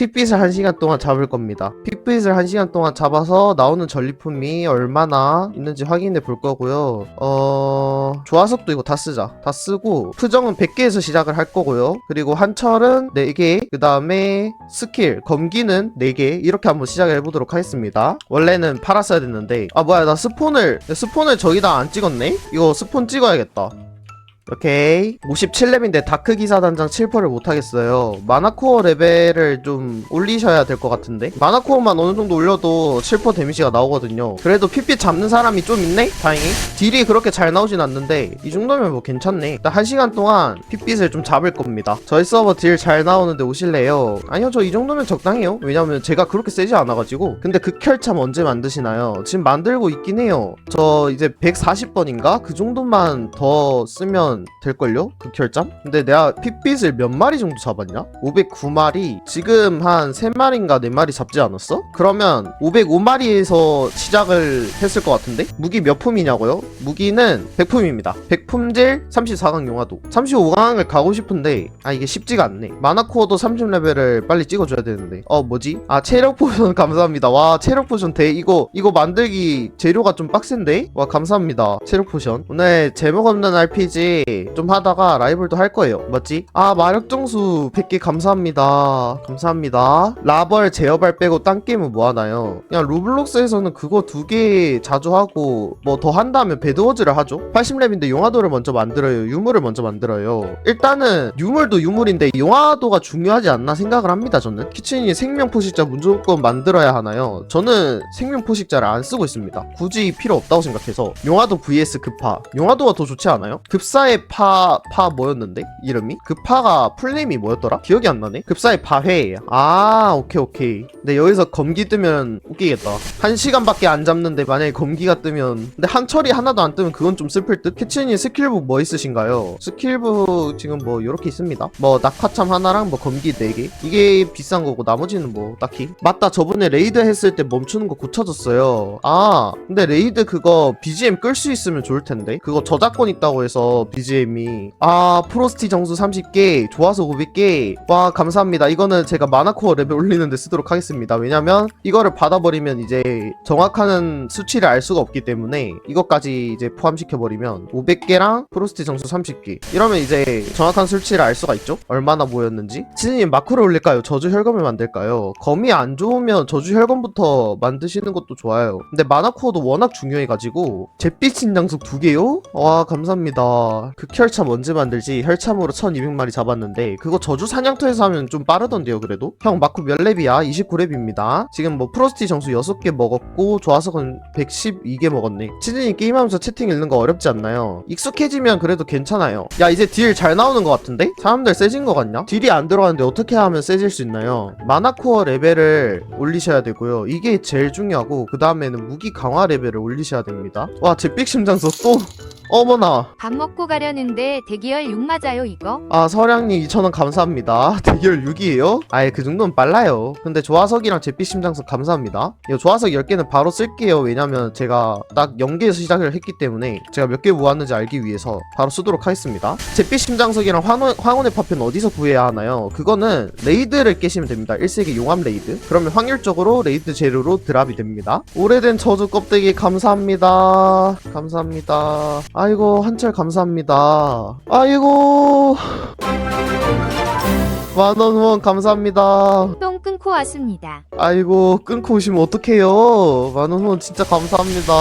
핏빛을 1시간 동안 잡을 겁니다. 핏빛을 1시간 동안 잡아서 나오는 전리품이 얼마나 있는지 확인해 볼 거고요. 어... 조화석도 이거 다 쓰자. 다 쓰고 표정은 100개에서 시작을 할 거고요. 그리고 한철은 4개, 그 다음에 스킬, 검기는 4개 이렇게 한번 시작을 해보도록 하겠습니다. 원래는 팔았어야 됐는데 아 뭐야 나 스폰을 스폰을 저기다 안 찍었네? 이거 스폰 찍어야겠다. 오케이. 57렙인데 다크 기사 단장 7%를 못하겠어요. 마나코어 레벨을 좀 올리셔야 될 것 같은데? 마나코어만 어느 정도 올려도 7% 데미지가 나오거든요. 그래도 핏빛 잡는 사람이 좀 있네? 다행히. 딜이 그렇게 잘 나오진 않는데 이 정도면 뭐 괜찮네. 일단 1시간 동안 핏빛을 좀 잡을 겁니다. 저희 서버 딜 잘 나오는데 오실래요? 아니요 저 이 정도면 적당해요. 왜냐면 제가 그렇게 세지 않아가지고. 근데 극혈참 언제 만드시나요? 지금 만들고 있긴 해요. 저 이제 140번인가? 그 정도만 더 쓰면 될걸요? 극혈잠? 근데 내가 핏빛을 몇 마리 정도 잡았냐? 509마리 지금 한 3마리인가 4마리 잡지 않았어? 그러면 505마리에서 시작을 했을 것 같은데? 무기 몇 품이냐고요? 무기는 100품입니다 100품질 34강 용화도 35강을 가고 싶은데 아 이게 쉽지가 않네 마나코어도 30레벨을 빨리 찍어줘야 되는데 어 뭐지? 아 체력 포션 감사합니다 와 체력 포션 대 이거 이거 만들기 재료가 좀 빡센데? 와 감사합니다 체력 포션 오늘 제목 없는 RPG 좀 하다가 라이벌도 할 거예요. 맞지? 아 마력 정수 100개 감사합니다. 감사합니다. 라벌 제어발 빼고 딴 게임은 뭐 하나요? 그냥 로블록스에서는 그거 두 개 자주 하고 뭐 더 한다면 배드워즈를 하죠. 80렙인데 용화도를 먼저 만들어요. 유물을 먼저 만들어요. 일단은 유물도 유물인데 용화도가 중요하지 않나 생각을 합니다 저는. 키친이 생명 포식자 무조건 만들어야 하나요? 저는 생명 포식자를 안 쓰고 있습니다. 굳이 필요 없다고 생각해서 용화도 vs 급파. 용화도가 더 좋지 않아요? 급사의 파, 파 뭐였는데? 이름이? 그 파가 풀네임이 뭐였더라? 기억이 안 나네? 급사의 파회. 아, 오케이, 오케이. 근데 여기서 검기 뜨면 웃기겠다. 한 시간밖에 안 잡는데 만약에 검기가 뜨면. 근데 한철이 하나도 안 뜨면 그건 좀 슬플 듯? 캐치니 스킬북 뭐 있으신가요? 스킬북 지금 뭐 이렇게 있습니다. 뭐 낙하참 하나랑 뭐 검기 4개. 이게 비싼 거고 나머지는 뭐 딱히. 맞다, 저번에 레이드 했을 때 멈추는 거 고쳐졌어요. 아, 근데 레이드 그거 BGM 끌 수 있으면 좋을 텐데. 그거 저작권 있다고 해서 BGM이. 아 프로스티 정수 30개 좋아서 500개. 와 감사합니다. 이거는 제가 마나코어 레벨 올리는데 쓰도록 하겠습니다. 왜냐면 이거를 받아버리면 이제 정확한 수치를 알 수가 없기 때문에 이것까지 이제 포함시켜버리면 500개랑 프로스티 정수 30개. 이러면 이제 정확한 수치를 알 수가 있죠? 얼마나 모였는지? 치즈님 마크를 올릴까요? 저주 혈검을 만들까요? 검이 안 좋으면 저주 혈검부터 만드시는 것도 좋아요. 근데 마나코어도 워낙 중요해가지고 잿빛 신장석 두 개요? 와 감사합니다 극혈참 언제 만들지 혈참으로 1200마리 잡았는데 그거 저주 사냥터에서 하면 좀 빠르던데요 그래도 형 마쿠 몇 렙이야 29렙입니다 지금 뭐 프로스티 정수 6개 먹었고 조화석은 112개 먹었네 치즈님 게임하면서 채팅 읽는 거 어렵지 않나요? 익숙해지면 그래도 괜찮아요 야 이제 딜 잘 나오는 것 같은데? 사람들 세진 것 같냐? 딜이 안 들어가는데 어떻게 하면 세질 수 있나요? 마나코어 레벨을 올리셔야 되고요 이게 제일 중요하고 그 다음에는 무기 강화 레벨을 올리셔야 됩니다 와 잿빛 심장석 또 어머나. 밥 먹고 가려는데 대기열 6 맞아요 이거? 아 서량님 2,000원 감사합니다. 대결 6이에요? 아예 그 정도는 빨라요. 근데 조화석이랑 잿빛 심장석 감사합니다. 이거 조화석 10개는 바로 쓸게요. 왜냐면 제가 딱 0개에서 시작을 했기 때문에 제가 몇 개 모았는지 알기 위해서 바로 쓰도록 하겠습니다. 잿빛 심장석이랑 황혼, 황혼의 파편 어디서 구해야 하나요? 그거는 레이드를 깨시면 됩니다. 1세기 용암 레이드. 그러면 확률적으로 레이드 재료로 드랍이 됩니다. 오래된 저주 껍데기 감사합니다. 감사합니다. 아 이고 한철 감사합니다. 아이고 만원 후원 감사합니다. 똥 끊고 왔습니다. 아이고 끊고 오시면 어떡해요? 만원 후원 진짜 감사합니다.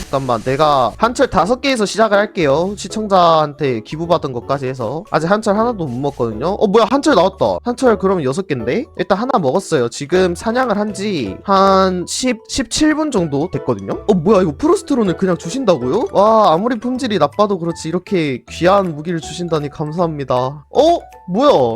잠깐만 내가 한철 다섯 개에서 시작을 할게요. 시청자한테 기부받은 것까지 해서. 아직 한철 하나도 못 먹거든요. 어 뭐야 한철 나왔다. 한철 그러면 여섯 개인데? 일단 하나 먹었어요. 지금 사냥을 한지한 10, 17분 정도 됐거든요? 어 뭐야 이거 프로스트론을 그냥 주신다고요? 와 아무리 품질이 나빠도 그렇지 이렇게 귀한 무기를 주신다니 감사합니다. 어? 뭐야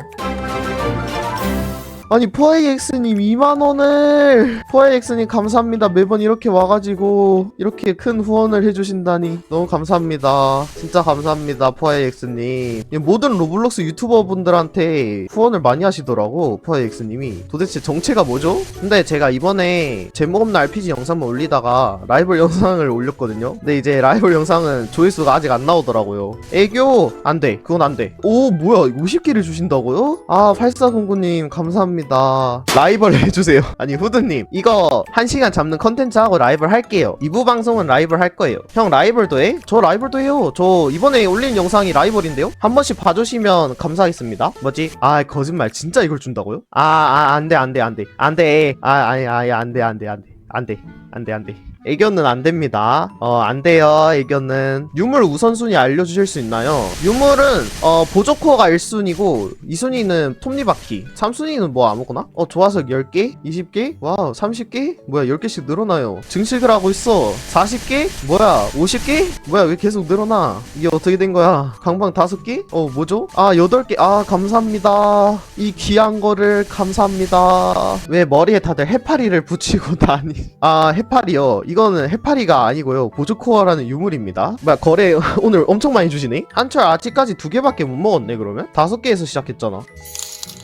아니 포아이엑스님 2만원을 포아이엑스님 감사합니다. 매번 이렇게 와가지고 이렇게 큰 후원을 해주신다니 너무 감사합니다. 진짜 감사합니다 포아이엑스님. 이 모든 로블록스 유튜버 분들한테 후원을 많이 하시더라고 포아이엑스님이. 도대체 정체가 뭐죠? 근데 제가 이번에 제목 없는 RPG 영상만 올리다가 라이벌 영상을 올렸거든요. 근데 이제 라이벌 영상은 조회수가 아직 안 나오더라고요. 애교? 안돼. 그건 안돼. 오 뭐야. 50개를 주신다고요? 아 8409님 감사합니다 감사합니다. 라이벌 해주세요. 아니, 후드님. 이거 한 시간 잡는 컨텐츠 하고 라이벌 할게요. 2부 방송은 라이벌 할 거예요. 형 라이벌도 해? 저 라이벌도 해요. 저 이번에 올린 영상이 라이벌인데요? 한 번씩 봐주시면 감사하겠습니다. 뭐지? 아, 거짓말. 진짜 이걸 준다고요? 아, 아, 안 돼, 안 돼, 안 돼. 안 돼. 아, 아니, 아니, 안 돼, 안 돼, 안 돼. 안 돼. 안 돼, 안 돼. 애교는 안 됩니다. 어, 안 돼요, 애교는. 유물 우선순위 알려주실 수 있나요? 유물은, 어, 보조코어가 1순위고, 2순위는 톱니바퀴, 3순위는 뭐 아무거나? 어, 조화석 10개? 20개? 와우, 30개? 뭐야, 10개씩 늘어나요. 증식을 하고 있어. 40개? 뭐야, 50개? 뭐야, 왜 계속 늘어나? 이게 어떻게 된 거야? 강방 5개? 어, 뭐죠? 아, 8개. 아, 감사합니다. 이 귀한 거를 감사합니다. 왜 머리에 다들 해파리를 붙이고 다니? 아, 해파리요. 이거는 해파리가 아니고요. 보조코어라는 유물입니다. 뭐야, 거래 오늘 엄청 많이 주시네? 한철 아직까지 두 개밖에 못 먹었네, 그러면? 다섯 개에서 시작했잖아.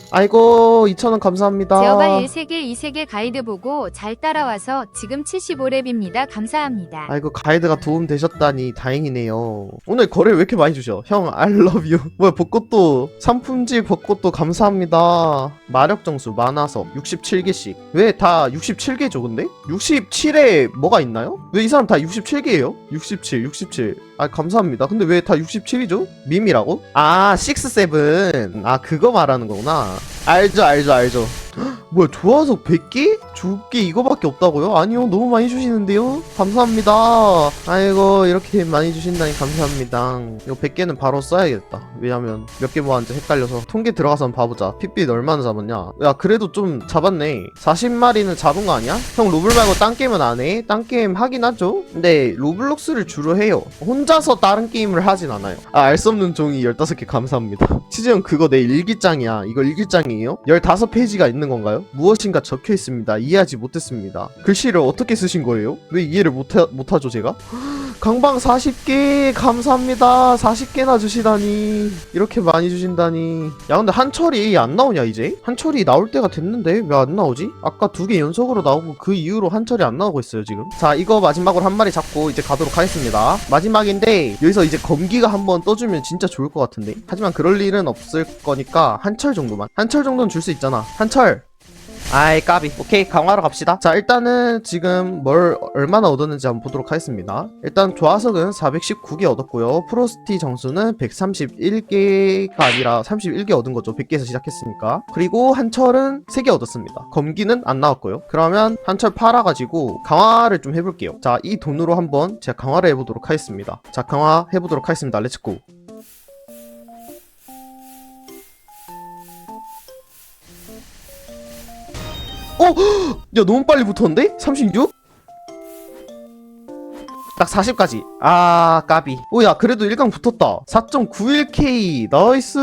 아이고, 2,000원 감사합니다. 제어발 1세계 2세계 가이드 보고 잘 따라와서 지금 75랩입니다. 감사합니다. 아이고 가이드가 도움 되셨다니 다행이네요. 오늘 거래 왜 이렇게 많이 주셔? 형 I love you. 뭐야 벚꽃도 산품지 벚꽃도 감사합니다. 마력 정수 만화석 67개씩. 왜 다 67개죠 근데? 67에 뭐가 있나요? 왜 이 사람 다 67개예요? 67, 67. 아 감사합니다. 근데 왜 다 67이죠? 밈이라고? 아 6, 7. 아 그거 말하는 거구나. 알죠 알죠 알죠. 뭐야 조화석 100개? 줄게 이거밖에 없다고요? 아니요 너무 많이 주시는데요? 감사합니다. 아이고 이렇게 많이 주신다니 감사합니다. 이거 100개는 바로 써야겠다. 왜냐면 몇 개 모았는지 헷갈려서. 통계 들어가서 한번 봐보자. 핏빛 얼마나 잡았냐? 야 그래도 좀 잡았네. 40마리는 잡은 거 아니야? 형 로블 말고 딴 게임은 안 해? 딴 게임 하긴 하죠? 근데 로블록스를 주로 해요. 혼자서 다른 게임을 하진 않아요. 아 알 수 없는 종이 15개. 감사합니다. 치즈 형 그거 내 일기장이야. 이거 일기장이에요? 15페이지가 있는 건가요? 무엇인가 적혀 있습니다. 이해하지 못했습니다. 글씨를 어떻게 쓰신 거예요? 왜 이해를 못하, 못하죠, 제가? 강방 40개 감사합니다. 40개나 주시다니. 이렇게 많이 주신다니. 야, 근데 한철이 안 나오냐, 이제? 한철이 나올 때가 됐는데 왜 안 나오지? 아까 두 개 연속으로 나오고 그 이후로 한철이 안 나오고 있어요, 지금. 자, 이거 마지막으로 한 마리 잡고 이제 가도록 하겠습니다. 마지막인데 여기서 이제 검기가 한번 떠주면 진짜 좋을 것 같은데. 하지만 그럴 일은 없을 거니까 한철 정도만. 한철 정도는 줄 수 있잖아. 한철. 아이 까비. 오케이 강화로 갑시다. 자 일단은 지금 뭘 얼마나 얻었는지 한번 보도록 하겠습니다. 일단 조화석은 419개 얻었고요. 프로스티 정수는 131개가 아니라 31개 얻은 거죠. 100개에서 시작했으니까. 그리고 한철은 3개 얻었습니다. 검기는 안 나왔고요. 그러면 한철 팔아가지고 강화를 좀 해볼게요. 자 이 돈으로 한번 제가 강화를 해보도록 하겠습니다. 자 강화 해보도록 하겠습니다. 렛츠고 어? 야 너무 빨리 붙었는데? 36? 딱 40까지 아 까비 오야 그래도 1강 붙었다 4.91k 나이스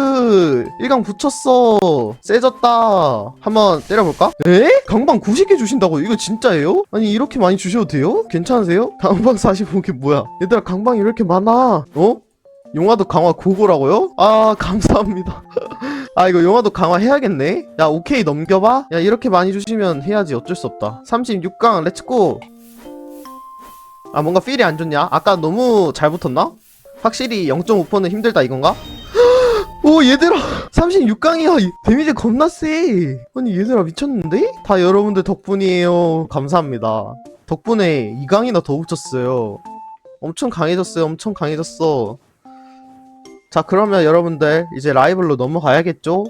1강 붙였어 세졌다 한번 때려볼까? 에? 강방 90개 주신다고 이거 진짜예요? 아니 이렇게 많이 주셔도 돼요? 괜찮으세요? 강방 45개 뭐야 얘들아 강방이 왜 이렇게 많아 어? 용화도 강화 고고라고요? 아 감사합니다 아 이거 영화도 강화해야겠네? 야 오케이 넘겨봐. 야 이렇게 많이 주시면 해야지. 어쩔 수 없다. 36강 렛츠고 아 뭔가 필이 안 좋냐? 아까 너무 잘 붙었나? 확실히 0.5%는 힘들다 이건가? 오 얘들아! 36강이야. 데미지 겁나 세. 아니 얘들아 미쳤는데? 다 여러분들 덕분이에요. 감사합니다. 덕분에 2강이나 더 붙였어요. 엄청 강해졌어요. 엄청 강해졌어 자 그러면 여러분들 이제 라이벌로 넘어가야겠죠?